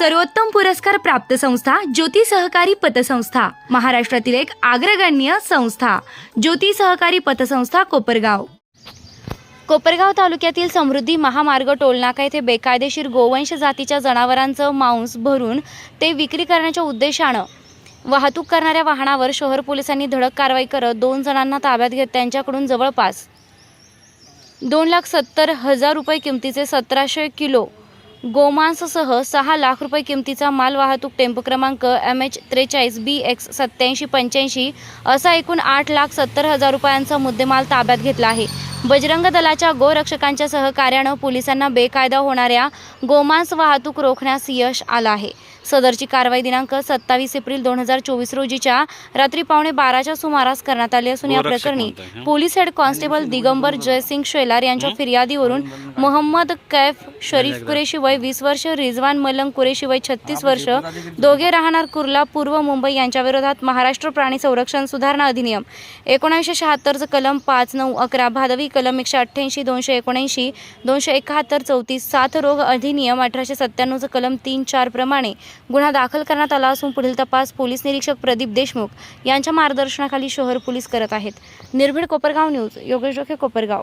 सर्वोत्तम पुरस्कार प्राप्त संस्था ज्योती सहकारी पतसंस्था. महाराष्ट्रातील एक अग्रगण्य संस्था ज्योती सहकारी पतसंस्था कोपरगाव. कोपरगाव तालुक्यातील समृद्धी महामार्ग टोलनाका येथे बेकायदेशीर गोवंश जातीच्या जनावरांचं मांस भरून ते विक्री करण्याच्या उद्देशानं वाहतूक करणाऱ्या वाहनावर शहर पोलिसांनी धडक कारवाई करत दोन जणांना ताब्यात घेत त्यांच्याकडून जवळपास दोन लाख सत्तर हजार रुपये किमतीचे सतराशे किलो गोमांससह सहा लाख रुपये किमतीचा माल वाहतूक टेम्पो क्रमांक एम एच त्रेचाळीस बी एक्स सत्याऐंशी पंच्याऐंशी असा एकूण आठ लाख सत्तर हजार रुपयांचा मुद्देमाल ताब्यात घेतला आहे. बजरंग दलाच्या गोरक्षकांच्या सहकार्यानं पोलिसांना बेकायदा होणाऱ्या गोमांस वाहतूक रोखण्यास यश आलं आहे. सदरची कारवाई दिनांक सत्तावीस एप्रिल दोन हजार चोवीस रोजीच्या रात्री पावणे बाराच्या सुमारास करण्यात आली असून या प्रकरणी? Police head constable Digambar Jaysingh Shelar यांच्या फिर्यादीवरून मोहम्मद कैफ शरीफ कुरेशी वय वीस वर्ष रिजवान मलंग कुरेशी वय छत्तीस वर्ष दोघे राहणार कुर्ला पूर्व मुंबई यांच्या विरोधात महाराष्ट्र प्राणी संरक्षण सुधारणा अधिनियम एकोणीसशे शहात्तरचं कलम पाच नऊ अकरा भादवी कलम एकशे अठ्ठ्याऐंशी दोनशे एकोणऐंशी दोनशे एकाहत्तर चौतीस साथ रोग अधिनियम अठराशे सत्त्याण्णवचं कलम तीन चार प्रमाणे गुन्हा दाखल करण्यात आला असून पुढील तपास पोलीस निरीक्षक प्रदीप देशमुख यांच्या मार्गदर्शनाखाली शहर पोलीस करत आहेत. निर्भीड कोपरगाव न्यूज योगेश डोके कोपरगाव.